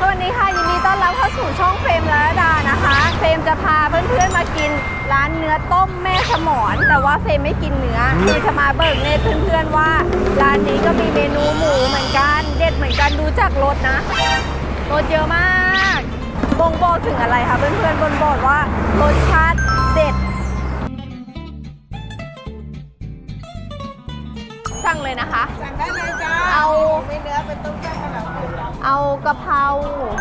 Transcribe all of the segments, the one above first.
สวัสดีค่ะยินดีต้อนรับเข้าสู่ช่องเฟรมและดานะคะเฟรมจะพาเพื่อนๆมากินร้านเนื้อต้มแม่สมอนแต่ว่าเฟรมไม่กินเนื้อคือจะมาเบิกเนตเพื่อนๆว่า ร้านนี้ก็มีเมนูหมูเหมือนกันเด็ดเหมือนกันดูจากรสนะรสเยอะมากบ่งบอกถึงอะไรคะเพื่อนๆบนบอกว่ารสชาติเด็ด สั่งเลยนะคะ สั่งได้เลยจ้าเอามีเนื้อเป็นต้มแซ่ เอากะเพรา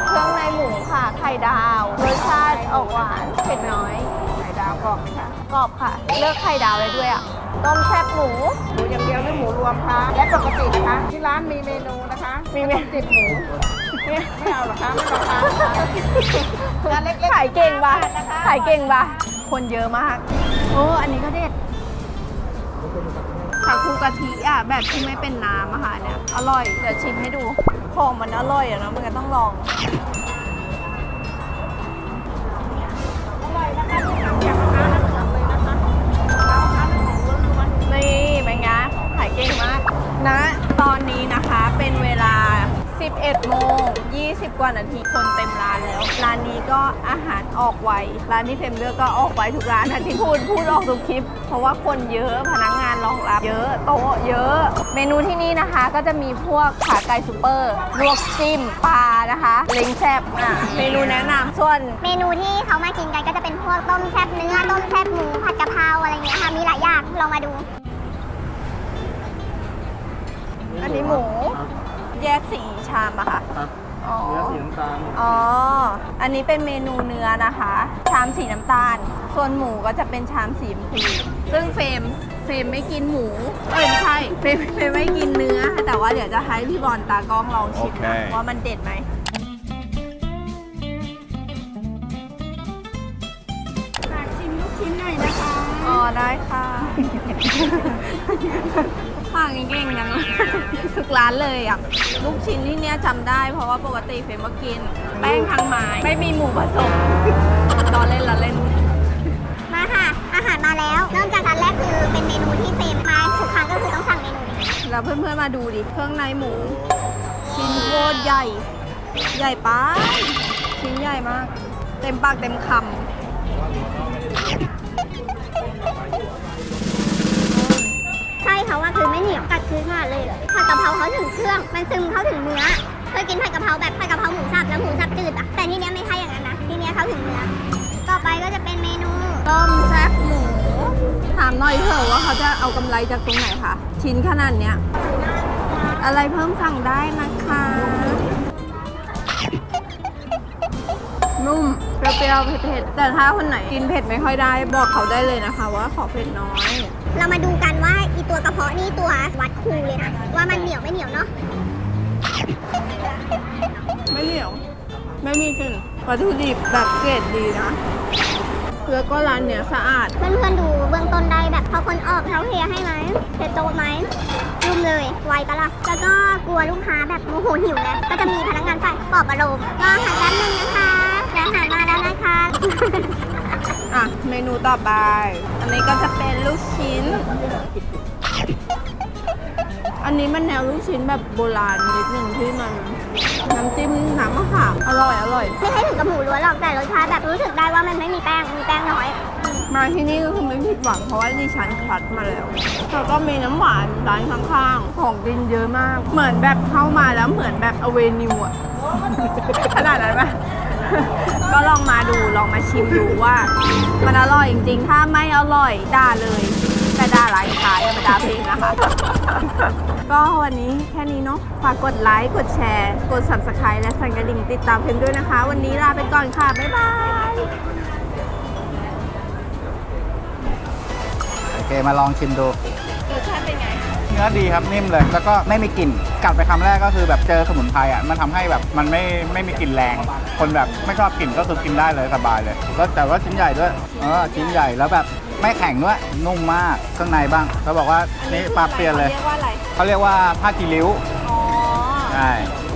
เครื่องในหมูค่ะ ไข่ดาวรสชาติออกหวานเผ็ดน้อย ไข่ดาวกรอบไหมคะกรอบค่ะ เลือกไข่ดาวเลยด้วยอะต้มแซ่บหมู หมูอย่างเดียวหรือหมูรวมคะและปกตินะคะ ที่ร้านมีเมนูนะคะมีเมนู ติดหมูไม่เอาหรอคะไม่ราคาร้านเล็กๆขายเก่งปะขายเก่งปะคนเยอะมาก โอ้อันนี้ก็เด็ดผักคูกะทิอะแบบที่ไม่เป็นน้ำอะค่ะเนี่ยอร่อย เดี๋ยวชิมให้ดู ของมันอร่อยอะเนาะมันก็ต้องลองอร่อยนะคะที่ทำจากมะพร้าวน้ำหอมเลยนะคะมะพร้าวน้ำหอมล้วนนี่เป็นไงขายเก่งมากนะ 11โมง20 กว่านาทีคนเต็มร้านแล้ว ร้านนี้ก็อาหารออกไว ร้านที่เฟรมเลือกก็ออกไวทุกร้านนะที่พูดพูดออกทุกคลิป เพราะว่าคนเยอะพนักงานรองรับ เยอะโต๊ะเยอะ เมนูที่นี่นะคะก็จะมีพวกขาไก่ซูเปอร์ลวกจิ้มปลานะคะเล้งแซ่บอะเมนูแนะนำส่วน เมนูที่เขามากินกันก็จะเป็นพวกต้มแซ่บเนื้อต้มแซ่บหมูผัดกะเพราอะไรอย่างเงี้ยค่ะมีหลายอย่างลองมาดู อันนี้หมู แยกสีชามอะค่ะ ครับอ๋อ เนื้อสีน้ำตาลอ๋อ อันนี้เป็นเมนูเนื้อนะคะ ชามสีน้ำตาล ส่วนหมูก็จะเป็นชามสีชมพูซึ่งเฟรมเฟรมไม่กินหมู เอ้ยไม่ใช่ เฟรมเฟรมไม่กินเนื้อ แต่ว่าเดี๋ยวจะให้พี่บอลตากล้องลองชิมนะโอเค ว่ามันเด็ดไหมๆฝากชิมลูกชิ้นหน่อยนะคะ อ๋อ ได้ค่ะ ฝากเก่งๆยัง ทุกร้านเลยอะ ลูกชิ้นที่เนี้ยจำได้เพราะว่าปกติเฟรมก็กิน แป้งทางไม้ไม่มีหมูผสมรอเล่นละเล่น มาค่ะ อาหารมาแล้ว เริ่มจากอันแรกคือเป็นเมนูที่เฟรมมาทุกครั้งก็คือต้องสั่งเมนูนี้แล้วเพื่อนๆมาดูดิ เครื่องในหมู ชิ้นโคตรใหญ่ ใหญ่ไปชิ้นใหญ่มาก เต็มปากเต็มค ใช่เขาว่าคือไม่เหนียวกัดคือขาดเลยเลยผัดกะเพราเขาถึงเครื่อง มันซึมเข้าถึงเนื้อเคยกินผัดกะเพราแบบผัดกะเพราหมูสับแล้วหมูสับจืดอะแต่ที่เนี้ยไม่ใช่อย่างนั้นนะที่เนี้ยเขาถึงเนื้อต่อไปก็จะเป็นเมนูต้มแซ่บหมูถามหน่อยเถอะว่าเขาจะเอากำไรจากตรงไหนคะชิ้นขนาดเนี้ย อะไรเพิ่มสั่งได้นะคะ นุ่ม เปรี้ยวๆเผ็ดๆแต่ถ้าคนไหนกินเผ็ดไม่ค่อยได้ บอกเขาได้เลยนะคะ ว่าขอเผ็ดน้อย เรามาดูกันว่าอีตัวกระเพาะนี่ตัววัดคูเลยนะว่ามันเหนียวไม่เหนียวเนาะไม่เหนียว ไม่มีกลิ่นวัตถุดิบแบบเกรดดีนะแล้วก็ร้านเนี้ยสะอาด เพื่อนๆดูเบื้องต้นได้แบบเขาคนออกเขาเฮียให้ไหมเสร็จโต๊ะไหมรุมเลยไวปะล่ะ แล้วก็กลัวลูกค้าแบบโมโหหิวนะ ก็จะมีพนักงานฝ่ายปลอบอารมณ์รออาหารแป๊บนึงนะคะและ อาหารมาแล้วนะคะ อะ เมนูต่อไป อันนี้ก็จะเป็นลูกชิ้น อันนี้มันแนวลูกชิ้นแบบโบราณนิดนึงที่มันน้ำจิ้มน้ำมะขามอร่อยอร่อย ไม่ใช่ถึงกับหมูล้วนหรอกแต่รสชาติแบบรู้สึกได้ว่ามันไม่มีแป้ง มีแป้งน้อย มาที่นี่ก็คือไม่ผิดหวังเพราะว่าดิฉันคัดมาแล้วแล้วก็มีน้ำหวานร้านข้างๆ ของกินเยอะมาก เหมือนแบบเข้ามาแล้วเหมือนแบบอเวนิวอะขนาดนั้นปะ ก็ลองมาดูลองมาชิมดูว่า มันอร่อยจริงๆ ถ้าไม่อร่อยด่าเลย แต่ด่าร้านขายอย่ามาด่าเพลงนะคะ ก็วันนี้แค่นี้เนาะฝากกดไลค์กดแชร์ กด subscribe และสั่นกระดิ่งติดตามเพลงด้วยนะคะ วันนี้ลาไปก่อนค่ะ บ๊ายบาย โอเคมาลองชิมดู เป็นไงเนื้อดีครับนิ่มเลย แล้วก็ไม่มีกลิ่นกัดไปคำแรกก็คือแบบเจอสมุนไพรอะมันทำให้แบบมันไม่ไม่มีกลิ่นแรง คนแบบไม่ชอบกลิ่นก็คือกินได้เลยสบายเลยแล้วแต่ว่าชิ้นใหญ่ด้วยเออชิ้นใหญ่แล้วแบบไม่แข็งด้วยนุ่มมากข้างในบ้างเขาบอกว่านี่ปลาเปลี่ยนเลยเรียกว่าอะไรเขาเรียกว่าผ้ากีริ้วอ๋อใช่